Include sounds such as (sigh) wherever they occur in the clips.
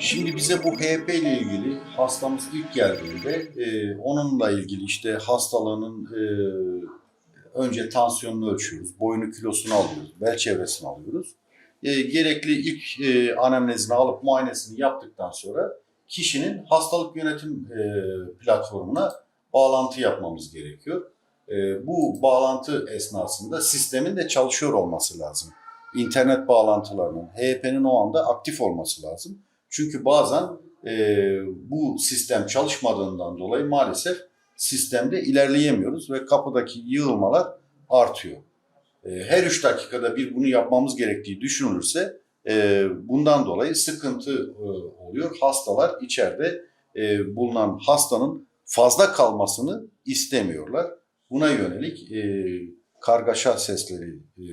Şimdi bize bu HP ile ilgili hastamız ilk geldiğinde e, onunla ilgili işte hastalığının e, önce tansiyonunu ölçüyoruz, boyunu kilosunu alıyoruz, bel çevresini alıyoruz. E, gerekli ilk e, anemnezini alıp muayenesini yaptıktan sonra kişinin hastalık yönetim e, platformuna bağlantı yapmamız gerekiyor. E, bu bağlantı esnasında sistemin de çalışıyor olması lazım. İnternet bağlantılarının, HP'nin o anda aktif olması lazım. Çünkü bazen e, bu sistem çalışmadığından dolayı maalesef sistemde ilerleyemiyoruz ve kapıdaki yığılmalar artıyor. E, her üç dakikada bir bunu yapmamız gerektiği düşünülürse e, bundan dolayı sıkıntı e, oluyor. Hastalar içeride e, bulunan hastanın fazla kalmasını istemiyorlar. Buna yönelik e, kargaşa sesleri e,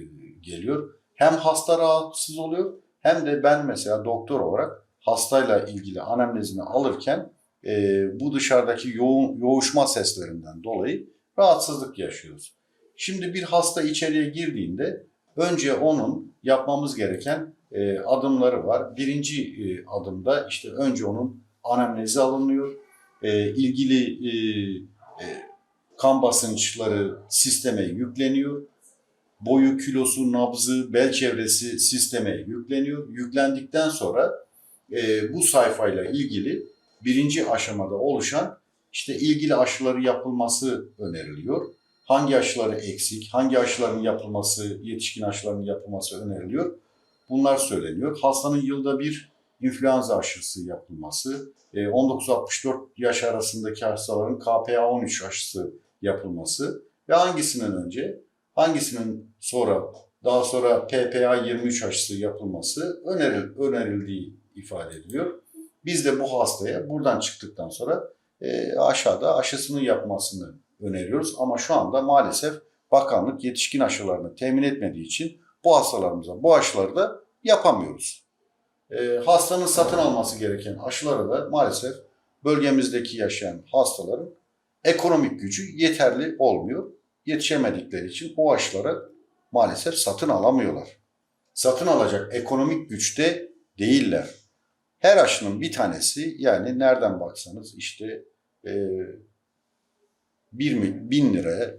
geliyor. Hem hasta rahatsız oluyor hem de ben mesela doktor olarak hastayla ilgili anemnezini alırken e, bu dışarıdaki yoğun, yoğuşma seslerinden dolayı rahatsızlık yaşıyoruz. Şimdi bir hasta içeriye girdiğinde önce onun yapmamız gereken e, adımları var. Birinci e, adımda işte önce onun anemnezi alınıyor. E, ilgili e, e, kan basınçları sisteme yükleniyor. Boyu, kilosu, nabzı, bel çevresi sisteme yükleniyor. Yüklendikten sonra e, bu sayfayla ilgili birinci aşamada oluşan işte ilgili aşıları yapılması öneriliyor. Hangi aşıları eksik, hangi aşıların yapılması, yetişkin aşıların yapılması öneriliyor. Bunlar söyleniyor. Hastanın yılda bir influenza aşısı yapılması, e, 19-64 yaş arasındaki hastaların KPA-13 aşısı yapılması ve hangisinin önce, hangisinin sonra, daha sonra PPA-23 aşısı yapılması öneril, önerildiği ifade ediliyor. Biz de bu hastaya buradan çıktıktan sonra e, aşağıda aşısını yapmasını öneriyoruz. Ama şu anda maalesef bakanlık yetişkin aşılarını temin etmediği için bu hastalarımıza bu aşıları da yapamıyoruz. E, hastanın satın alması gereken aşıları da maalesef bölgemizdeki yaşayan hastaların ekonomik gücü yeterli olmuyor. Yetişemedikleri için o aşıları maalesef satın alamıyorlar. Satın alacak ekonomik güçte değiller. Her aşının bir tanesi yani nereden baksanız işte e, 1 mi- 1000 lira,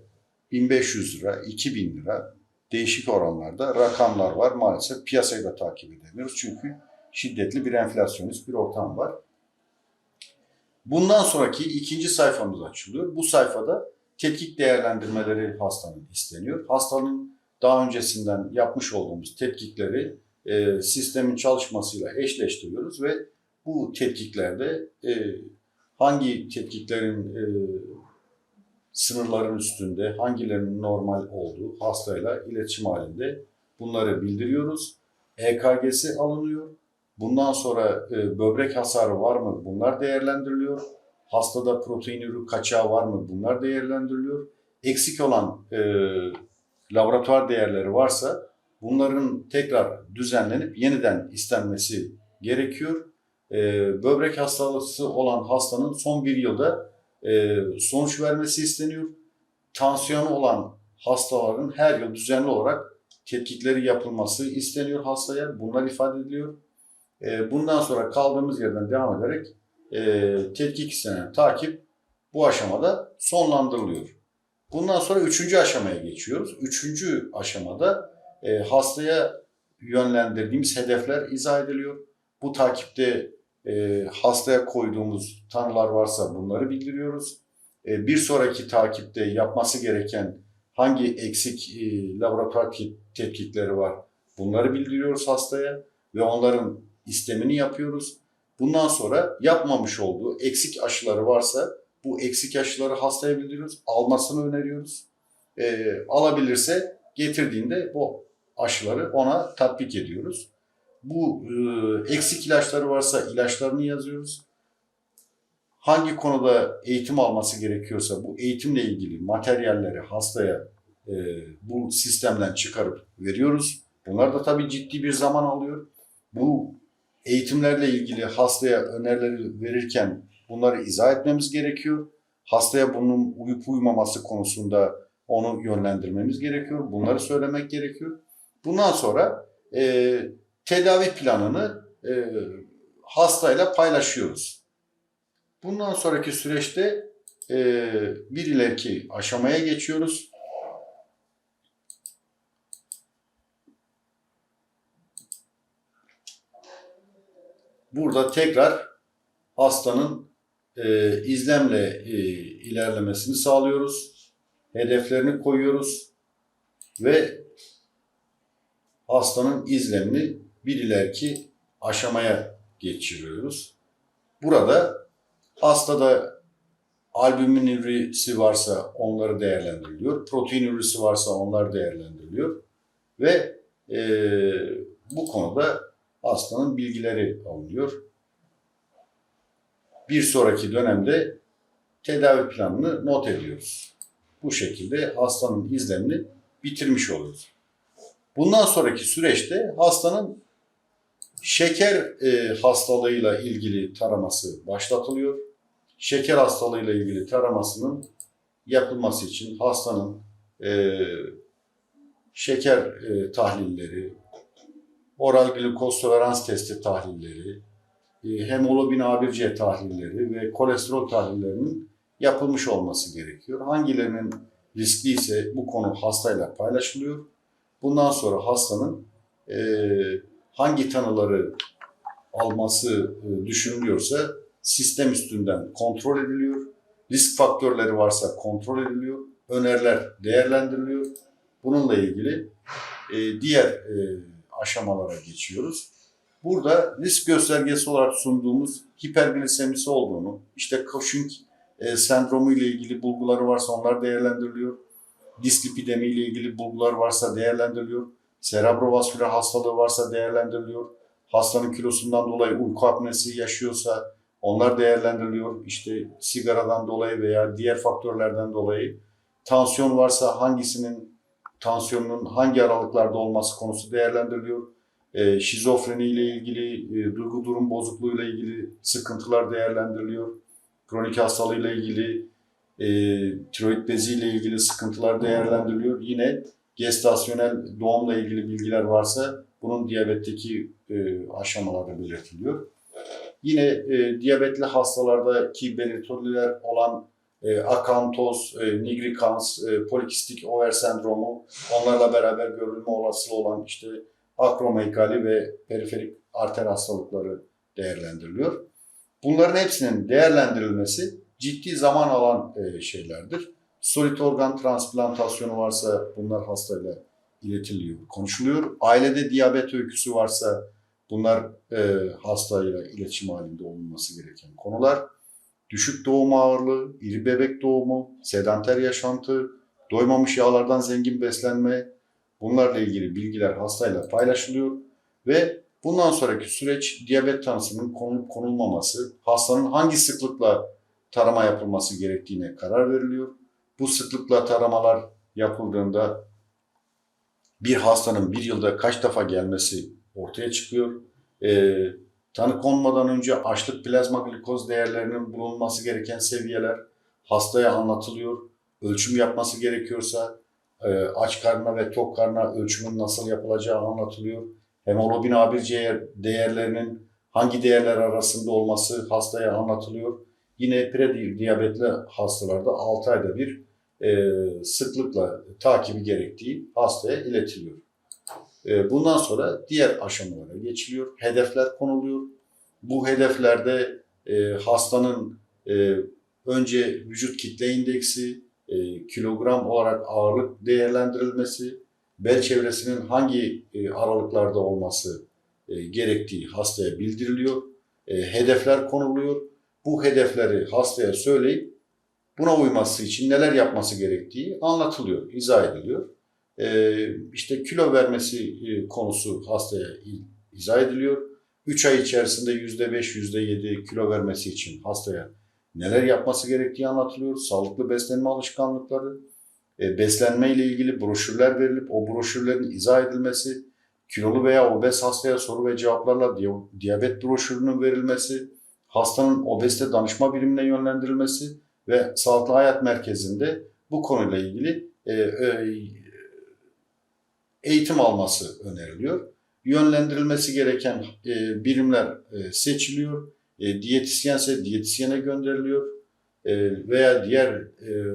1500 lira, 2000 lira değişik oranlarda rakamlar var. Maalesef piyasayı da takip edemiyoruz. Çünkü şiddetli bir enflasyonist bir ortam var. Bundan sonraki ikinci sayfamız açılıyor. Bu sayfada tetkik değerlendirmeleri hastanın isteniyor. Hastanın daha öncesinden yapmış olduğumuz tetkikleri e, sistemin çalışmasıyla eşleştiriyoruz ve bu tetkiklerde e, hangi tetkiklerin e, sınırların üstünde, hangilerinin normal olduğu hastayla iletişim halinde bunları bildiriyoruz. EKG'si alınıyor. Bundan sonra e, böbrek hasarı var mı? Bunlar değerlendiriliyor. Hastada proteinürü kaçağı var mı? Bunlar değerlendiriliyor. Eksik olan e, laboratuvar değerleri varsa bunların tekrar düzenlenip yeniden istenmesi gerekiyor. Ee, böbrek hastalığı olan hastanın son bir yılda e, sonuç vermesi isteniyor. Tansiyonu olan hastaların her yıl düzenli olarak tetkikleri yapılması isteniyor hastaya. Bunlar ifade ediliyor. Ee, bundan sonra kaldığımız yerden devam ederek e, tetkik istenen takip bu aşamada sonlandırılıyor. Bundan sonra üçüncü aşamaya geçiyoruz. Üçüncü aşamada e, hastaya yönlendirdiğimiz hedefler izah ediliyor. Bu takipte e, hastaya koyduğumuz tanılar varsa bunları bildiriyoruz. E, bir sonraki takipte yapması gereken hangi eksik e, laboratuvar te- tetkikleri var bunları bildiriyoruz hastaya ve onların istemini yapıyoruz. Bundan sonra yapmamış olduğu eksik aşıları varsa bu eksik aşıları hastaya bildiriyoruz. Almasını öneriyoruz. E, alabilirse getirdiğinde bu aşıları ona tatbik ediyoruz. Bu e, eksik ilaçları varsa ilaçlarını yazıyoruz. Hangi konuda eğitim alması gerekiyorsa bu eğitimle ilgili materyalleri hastaya e, bu sistemden çıkarıp veriyoruz. Bunlar da tabii ciddi bir zaman alıyor. Bu eğitimlerle ilgili hastaya önerileri verirken bunları izah etmemiz gerekiyor. Hastaya bunun uyup uymaması konusunda onu yönlendirmemiz gerekiyor. Bunları söylemek gerekiyor. Bundan sonra e, tedavi planını e, hastayla paylaşıyoruz. Bundan sonraki süreçte e, bir ileriki aşamaya geçiyoruz. Burada tekrar hastanın e, izlemle e, ilerlemesini sağlıyoruz. Hedeflerini koyuyoruz ve hastanın izlemini bir ileriki aşamaya geçiriyoruz. Burada hastada albümin üvrisi varsa onları değerlendiriliyor. Protein üvrisi varsa onlar değerlendiriliyor. Ve e, bu konuda hastanın bilgileri alınıyor. Bir sonraki dönemde tedavi planını not ediyoruz. Bu şekilde hastanın izlemini bitirmiş oluyoruz. Bundan sonraki süreçte hastanın şeker e, hastalığıyla ilgili taraması başlatılıyor. Şeker hastalığıyla ilgili taramasının yapılması için hastanın e, şeker e, tahlilleri, oral glukoz tolerans testi tahlilleri, e, hemoglobin A1C tahlilleri ve kolesterol tahlillerinin yapılmış olması gerekiyor. Hangilerinin riskli ise bu konu hastayla paylaşılıyor. Bundan sonra hastanın e, hangi tanıları alması e, düşünülüyorsa sistem üstünden kontrol ediliyor. Risk faktörleri varsa kontrol ediliyor. Öneriler değerlendiriliyor. Bununla ilgili e, diğer e, aşamalara geçiyoruz. Burada risk göstergesi olarak sunduğumuz hiperglisemisi olduğunu, işte Cushing e, sendromu ile ilgili bulguları varsa onlar değerlendiriliyor. Dislipidemi ile ilgili bulgular varsa değerlendiriliyor. Serebrovasküler hastalığı varsa değerlendiriliyor. Hastanın kilosundan dolayı uyku apnesi yaşıyorsa onlar değerlendiriliyor. İşte sigaradan dolayı veya diğer faktörlerden dolayı tansiyon varsa hangisinin tansiyonun hangi aralıklarda olması konusu değerlendiriliyor. E, şizofreni ile ilgili, e, duygu durum bozukluğu ilgili sıkıntılar değerlendiriliyor. Kronik hastalığıyla ilgili, e, tiroid bezi ile ilgili sıkıntılar değerlendiriliyor. Yine gestasyonel doğumla ilgili bilgiler varsa bunun diyabetteki e, aşamaları belirtiliyor. Yine e, diyabetli hastalardaki belirtiler olan e, akantoz, e, nigricans, e, polikistik over sendromu, onlarla beraber görülme olasılığı olan işte akromegali ve periferik arter hastalıkları değerlendiriliyor. Bunların hepsinin değerlendirilmesi ciddi zaman alan e, şeylerdir. Solid organ transplantasyonu varsa bunlar hastayla iletiliyor, konuşuluyor. Ailede diyabet öyküsü varsa bunlar e, hastayla iletişim halinde olunması gereken konular. Düşük doğum ağırlığı, iri bebek doğumu, sedanter yaşantı, doymamış yağlardan zengin beslenme bunlarla ilgili bilgiler hastayla paylaşılıyor ve bundan sonraki süreç diyabet tanısının konulup konulmaması, hastanın hangi sıklıkla tarama yapılması gerektiğine karar veriliyor. Bu sıklıkla taramalar yapıldığında bir hastanın bir yılda kaç defa gelmesi ortaya çıkıyor. Ee, tanı konmadan önce açlık plazma glikoz değerlerinin bulunması gereken seviyeler hastaya anlatılıyor. Ölçüm yapması gerekiyorsa e, aç karnına ve tok karnına ölçümün nasıl yapılacağı anlatılıyor. Hemoglobin A1C değerlerinin hangi değerler arasında olması hastaya anlatılıyor. Yine prediyabetli hastalarda 6 ayda bir e, sıklıkla takibi gerektiği hastaya iletiliyor. E, bundan sonra diğer aşamalara geçiliyor. Hedefler konuluyor. Bu hedeflerde e, hastanın e, önce vücut kitle indeksi, e, kilogram olarak ağırlık değerlendirilmesi, bel çevresinin hangi e, aralıklarda olması e, gerektiği hastaya bildiriliyor. E, hedefler konuluyor. Bu hedefleri hastaya söyleyip buna uyması için neler yapması gerektiği anlatılıyor, izah ediliyor. Ee, işte kilo vermesi e, konusu hastaya izah ediliyor. 3 ay içerisinde %5, %7 kilo vermesi için hastaya neler yapması gerektiği anlatılıyor. Sağlıklı beslenme alışkanlıkları, e, beslenme ile ilgili broşürler verilip o broşürlerin izah edilmesi, kilolu veya obez hastaya soru ve cevaplarla diyabet broşürünün verilmesi, hastanın obezite danışma birimine yönlendirilmesi ve Sağlıklı Hayat Merkezi'nde bu konuyla ilgili e, e, eğitim alması öneriliyor. yönlendirilmesi gereken e, birimler seçiliyor. Diyetisyense diyetisyene gönderiliyor. Veya diğer e,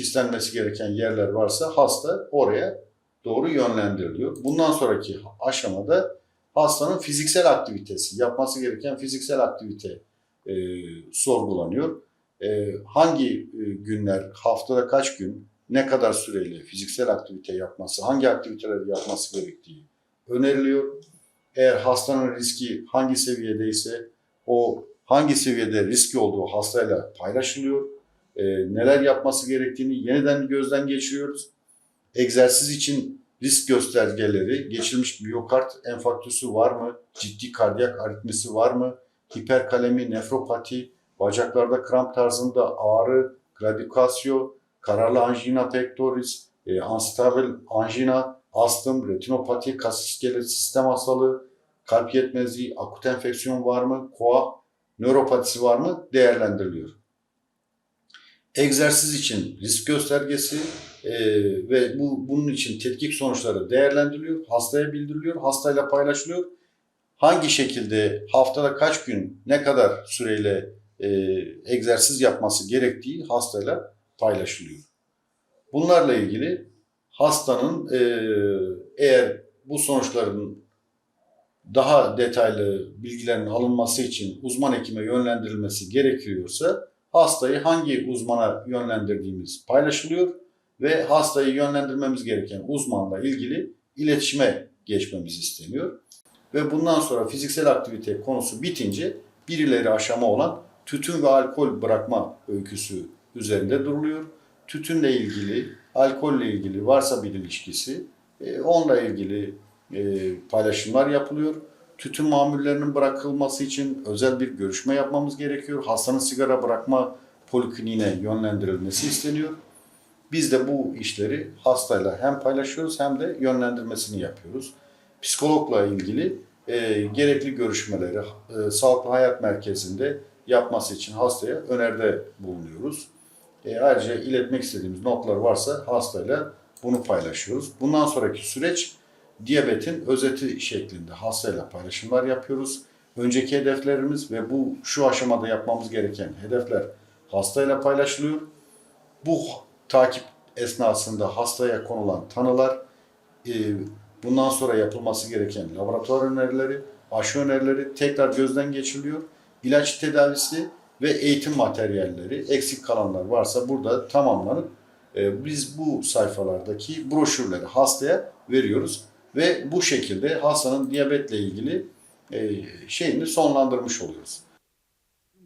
istenmesi gereken yerler varsa hasta oraya doğru yönlendiriliyor. Bundan sonraki aşamada hastanın fiziksel aktivitesi, yapması gereken fiziksel aktivite e, sorgulanıyor. E, hangi e, günler, haftada kaç gün, ne kadar süreyle fiziksel aktivite yapması, hangi aktiviteleri yapması gerektiği öneriliyor. Eğer hastanın riski hangi seviyedeyse o hangi seviyede riski olduğu hastayla paylaşılıyor. E, neler yapması gerektiğini yeniden gözden geçiriyoruz. Egzersiz için risk göstergeleri, geçirmiş miyokard enfarktüsü var mı, ciddi kardiyak aritmisi var mı, hiperkalemi, nefropati, bacaklarda kramp tarzında ağrı, gradikasyon, kararlı angina pectoris, e, unstable angina, astım, retinopati, kas iskelet sistem hastalığı, kalp yetmezliği, akut enfeksiyon var mı, koa, nöropatisi var mı? Değerlendiriliyor. Egzersiz için risk göstergesi e, ve bu bunun için tetkik sonuçları değerlendiriliyor, hastaya bildiriliyor, hastayla paylaşılıyor. Hangi şekilde haftada kaç gün, ne kadar süreyle e, egzersiz yapması gerektiği hastayla paylaşılıyor. Bunlarla ilgili hastanın e, eğer bu sonuçların daha detaylı bilgilerin alınması için uzman hekime yönlendirilmesi gerekiyorsa hastayı hangi uzmana yönlendirdiğimiz paylaşılıyor ve hastayı yönlendirmemiz gereken uzmanla ilgili iletişime geçmemiz isteniyor. Ve bundan sonra fiziksel aktivite konusu bitince bir ileri aşama olan tütün ve alkol bırakma öyküsü üzerinde duruluyor. Tütünle ilgili, alkolle ilgili varsa bir ilişkisi, e, onunla ilgili e, paylaşımlar yapılıyor. Tütün mamullerinin bırakılması için özel bir görüşme yapmamız gerekiyor. Hastanın sigara bırakma polikliniğine yönlendirilmesi isteniyor. Biz de bu işleri hastayla hem paylaşıyoruz hem de yönlendirmesini yapıyoruz. Psikologla ilgili e, gerekli görüşmeleri e, Sağlıklı Hayat Merkezi'nde yapması için hastaya öneride bulunuyoruz. E, ayrıca iletmek istediğimiz notlar varsa hastayla bunu paylaşıyoruz. Bundan sonraki süreç diyabetin özeti şeklinde hastayla paylaşımlar yapıyoruz. Önceki hedeflerimiz ve bu şu aşamada yapmamız gereken hedefler hastayla paylaşılıyor. Bu takip esnasında hastaya konulan tanılar, e, bundan sonra yapılması gereken laboratuvar önerileri, aşı önerileri tekrar gözden geçiriliyor. İlaç tedavisi ve eğitim materyalleri eksik kalanlar varsa burada tamamlanıp e, biz bu sayfalardaki broşürleri hastaya veriyoruz ve bu şekilde hastanın diyabetle ilgili e, şeyini sonlandırmış oluyoruz.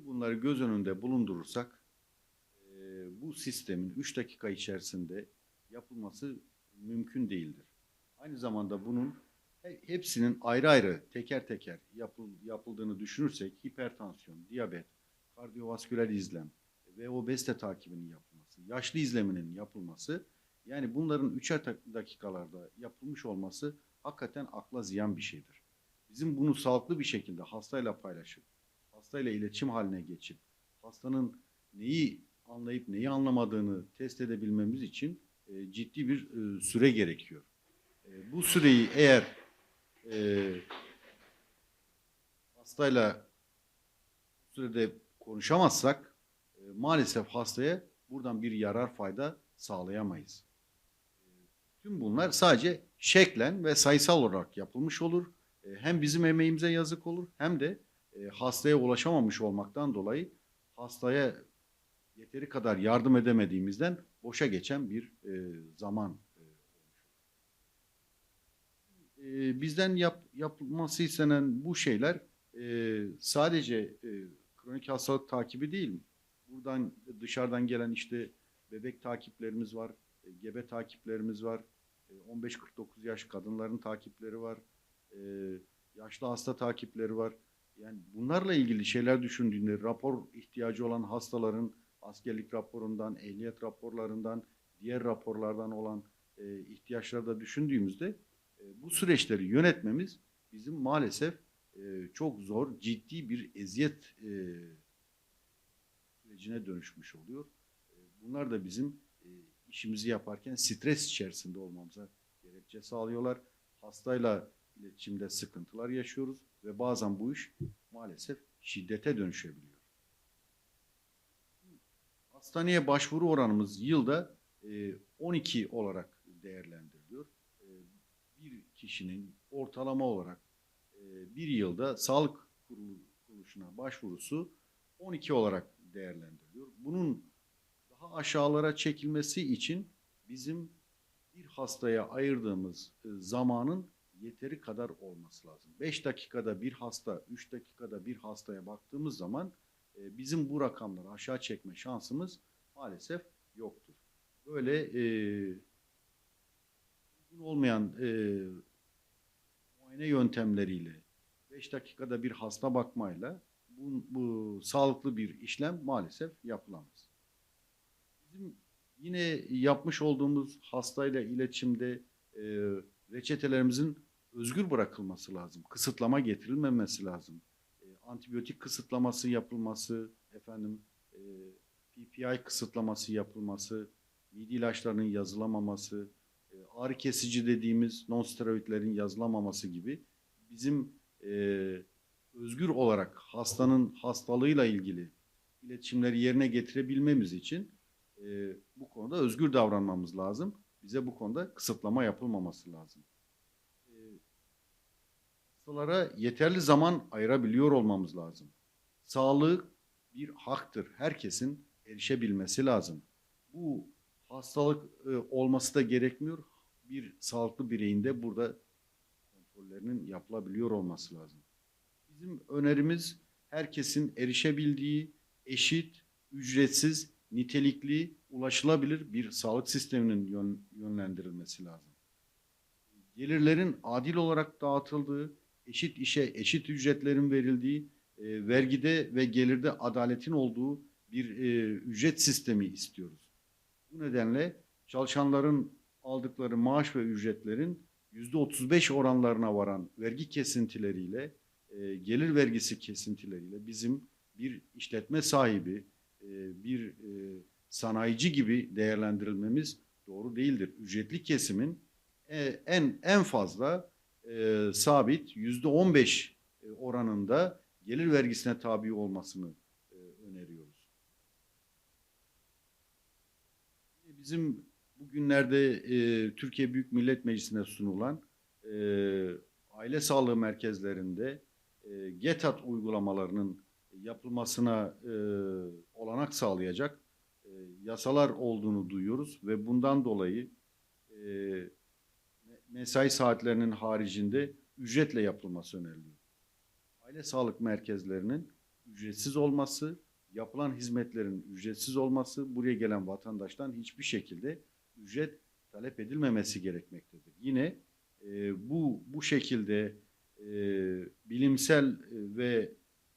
Bunları göz önünde bulundurursak bu sistemin 3 dakika içerisinde yapılması mümkün değildir. Aynı zamanda bunun he- hepsinin ayrı ayrı teker teker yapıl, yapıldığını düşünürsek hipertansiyon, diyabet, kardiyovasküler izlem ve obezite takibinin yapılması, yaşlı izleminin yapılması yani bunların üçer dakikalarda yapılmış olması hakikaten akla ziyan bir şeydir. Bizim bunu sağlıklı bir şekilde hastayla paylaşıp, hastayla iletişim haline geçip, hastanın neyi anlayıp neyi anlamadığını test edebilmemiz için e, ciddi bir e, süre gerekiyor. E, bu süreyi eğer e, hastayla sürede konuşamazsak e, maalesef hastaya buradan bir yarar fayda sağlayamayız. E, Tüm bunlar sadece şeklen ve sayısal olarak yapılmış olur. E, Hem bizim emeğimize yazık olur hem de e, hastaya ulaşamamış olmaktan dolayı hastaya yeteri kadar yardım edemediğimizden boşa geçen bir e, zaman e. E, bizden yap, yapılması istenen bu şeyler e, sadece e, kronik hastalık takibi değil. Buradan dışarıdan gelen işte bebek takiplerimiz var, e, gebe takiplerimiz var, e, 15-49 yaş kadınların takipleri var, e, yaşlı hasta takipleri var. Yani bunlarla ilgili şeyler düşündüğünde rapor ihtiyacı olan hastaların askerlik raporundan, ehliyet raporlarından, diğer raporlardan olan e, ihtiyaçları da düşündüğümüzde e, bu süreçleri yönetmemiz bizim maalesef e, çok zor, ciddi bir eziyet e, sürecine dönüşmüş oluyor. E, bunlar da bizim e, işimizi yaparken stres içerisinde olmamıza gerekçe sağlıyorlar. hastayla iletişimde sıkıntılar yaşıyoruz ve bazen bu iş maalesef şiddete dönüşebiliyor. Hastaneye başvuru oranımız yılda e, 12 olarak değerlendiriliyor. E, Bir kişinin ortalama olarak e, bir yılda sağlık kurulu- kuruluşuna başvurusu 12 olarak değerlendiriliyor. Bunun daha aşağılara çekilmesi için bizim bir hastaya ayırdığımız e, zamanın yeteri kadar olması lazım. 5 dakikada bir hasta, 3 dakikada bir hastaya baktığımız zaman e, bizim bu rakamları aşağı çekme şansımız maalesef yoktur. Böyle e, olmayan e, muayene yöntemleriyle 5 dakikada bir hasta bakmayla bu, bu sağlıklı bir işlem maalesef yapılamaz. Bizim yine yapmış olduğumuz hastayla iletişimde e, reçetelerimizin özgür bırakılması lazım. Kısıtlama getirilmemesi lazım. Antibiyotik kısıtlaması yapılması, efendim e, PPI kısıtlaması yapılması, mide ilaçlarının yazılamaması, e, ağrı kesici dediğimiz non-steroidlerin yazılamaması gibi bizim e, özgür olarak hastanın hastalığıyla ilgili iletişimleri yerine getirebilmemiz için e, bu konuda özgür davranmamız lazım. Bize bu konuda kısıtlama yapılmaması lazım. Hastalara yeterli zaman ayırabiliyor olmamız lazım. Sağlık bir haktır. Herkesin erişebilmesi lazım. Bu hastalık e, olması da gerekmiyor. Bir sağlıklı bireyin de burada kontrollerinin yapılabiliyor olması lazım. Bizim önerimiz herkesin erişebildiği eşit, ücretsiz, nitelikli, ulaşılabilir bir sağlık sisteminin yön- yönlendirilmesi lazım. Gelirlerin adil olarak dağıtıldığı, eşit işe eşit ücretlerin verildiği, e, vergide ve gelirde adaletin olduğu bir e, ücret sistemi istiyoruz. Bu nedenle çalışanların aldıkları maaş ve ücretlerin %35 oranlarına varan vergi kesintileriyle, e, gelir vergisi kesintileriyle bizim bir işletme sahibi, e, bir e, sanayici gibi değerlendirilmemiz doğru değildir. Ücretli kesimin e, en en fazla e, sabit %15 e, oranında gelir vergisine tabi olmasını e, öneriyoruz. Bizim bugünlerde e, Türkiye Büyük Millet Meclisi'ne sunulan e, aile sağlığı merkezlerinde e, GETAT uygulamalarının yapılmasına e, olanak sağlayacak e, yasalar olduğunu duyuyoruz ve bundan dolayı e, mesai saatlerinin haricinde ücretle yapılması öneriliyor. Aile sağlık merkezlerinin ücretsiz olması, yapılan hizmetlerin ücretsiz olması, buraya gelen vatandaştan hiçbir şekilde ücret talep edilmemesi gerekmektedir. Yine e, bu bu şekilde e, bilimsel e, ve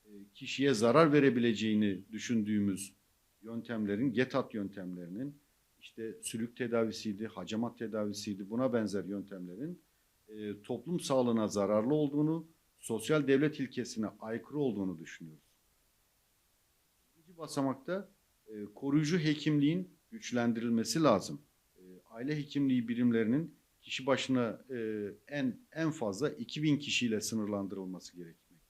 e, kişiye zarar verebileceğini düşündüğümüz yöntemlerin, GETAT yöntemlerinin işte sülük tedavisiydi, hacamat tedavisiydi buna benzer yöntemlerin e, toplum sağlığına zararlı olduğunu, sosyal devlet ilkesine aykırı olduğunu düşünüyoruz. İkinci basamakta e, koruyucu hekimliğin güçlendirilmesi lazım. E, aile hekimliği birimlerinin kişi başına e, en en fazla 2000 kişiyle sınırlandırılması gerekmektedir.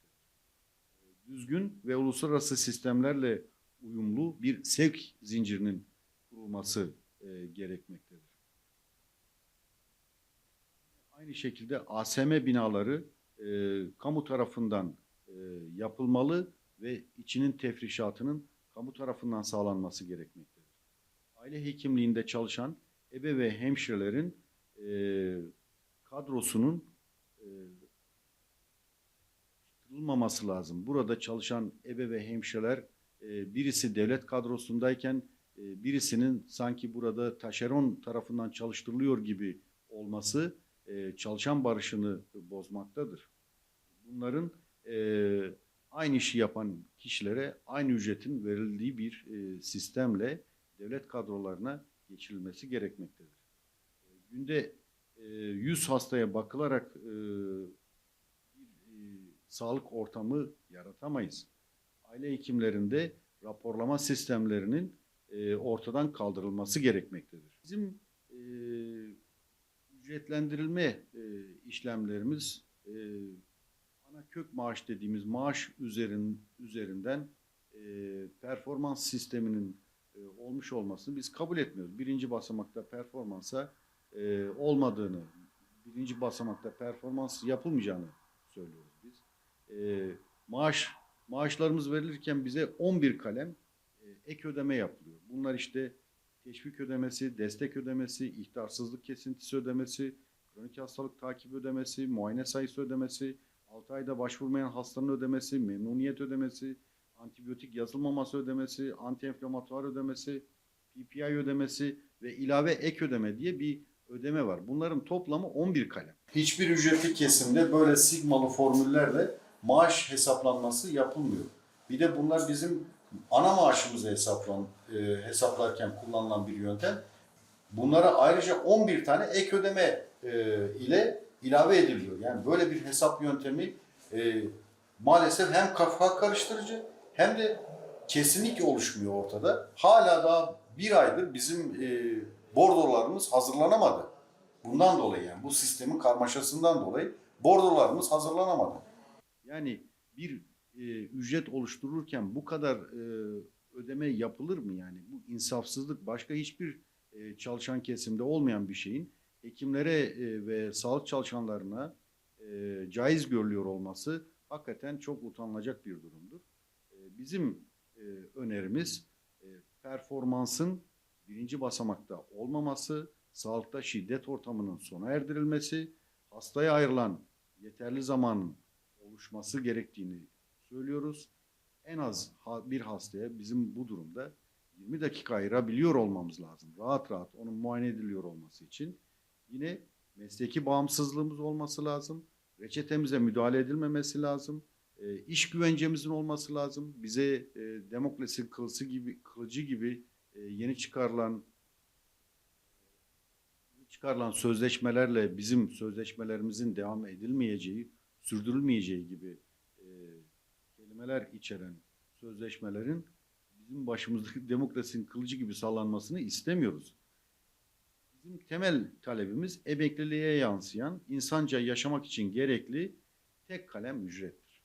E, düzgün ve uluslararası sistemlerle uyumlu bir sevk zincirinin kurulması e, gerekmektedir. Aynı şekilde ASM binaları e, kamu tarafından e, yapılmalı ve içinin tefrişatının kamu tarafından sağlanması gerekmektedir. Aile hekimliğinde çalışan ebe ve hemşirelerin e, kadrosunun e, lazım. Burada çalışan ebe ve hemşireler e, birisi devlet kadrosundayken e, birisinin sanki burada taşeron tarafından çalıştırılıyor gibi olması e, çalışan barışını bozmaktadır. Bunların e, aynı işi yapan kişilere aynı ücretin verildiği bir sistemle devlet kadrolarına geçirilmesi gerekmektedir. Günde e, 100 hastaya bakılarak e, sağlık ortamı yaratamayız. Aile hekimlerinde raporlama sistemlerinin e, ortadan kaldırılması gerekmektedir. Bizim e, ücretlendirilme e, işlemlerimiz e, ana kök maaş dediğimiz maaş üzerin, üzerinden e, performans sisteminin e, olmuş olmasını biz kabul etmiyoruz. Birinci basamakta performansa e, olmadığını, birinci basamakta performans yapılmayacağını söylüyoruz biz. E, maaş maaşlarımız verilirken bize 11 kalem ek ödeme yapılıyor. Bunlar işte teşvik ödemesi, destek ödemesi, ihtarsızlık kesintisi ödemesi, kronik hastalık takip ödemesi, muayene sayısı ödemesi, 6 ayda başvurmayan hastanın ödemesi, memnuniyet ödemesi, antibiyotik yazılmaması ödemesi, antienflamatuar ödemesi, PPI ödemesi ve ilave ek ödeme diye bir ödeme var. Bunların toplamı 11 kalem. Hiçbir ücretli kesimde böyle sigmalı formüllerle maaş hesaplanması yapılmıyor. Bir de bunlar bizim ana maaşımızı hesaplan, e, hesaplarken kullanılan bir yöntem. Bunlara ayrıca 11 tane ek ödeme e, ile ilave ediliyor. Yani böyle bir hesap yöntemi e, maalesef hem kafa karıştırıcı hem de kesinlikle oluşmuyor ortada. Hala daha bir aydır bizim e, bordolarımız hazırlanamadı. Bundan dolayı yani bu sistemin karmaşasından dolayı bordolarımız hazırlanamadı. Yani bir e, ücret oluştururken bu kadar e, ödeme yapılır mı yani? Bu insafsızlık başka hiçbir e, çalışan kesimde olmayan bir şeyin hekimlere e, ve sağlık çalışanlarına e, caiz görülüyor olması hakikaten çok utanılacak bir durumdur. E, bizim e, önerimiz e, performansın birinci basamakta olmaması, sağlıkta şiddet ortamının sona erdirilmesi, hastaya ayrılan yeterli zamanın oluşması gerektiğini söylüyoruz. En az bir hastaya bizim bu durumda 20 dakika ayırabiliyor olmamız lazım. Rahat rahat onun muayene ediliyor olması için. Yine mesleki bağımsızlığımız olması lazım. Reçetemize müdahale edilmemesi lazım. E, iş güvencemizin olması lazım. Bize e, demokrasi kılıcı gibi, kılıcı gibi e, yeni çıkarılan çıkarılan sözleşmelerle bizim sözleşmelerimizin devam edilmeyeceği, sürdürülmeyeceği gibi kelimeler içeren sözleşmelerin bizim başımızdaki (laughs) demokrasinin kılıcı gibi sallanmasını istemiyoruz. Bizim temel talebimiz emekliliğe yansıyan, insanca yaşamak için gerekli tek kalem ücrettir.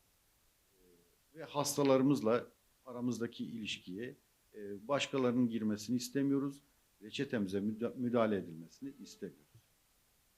E, Ve hastalarımızla aramızdaki ilişkiye e, başkalarının girmesini istemiyoruz. Reçetemize müda- müdahale edilmesini istemiyoruz.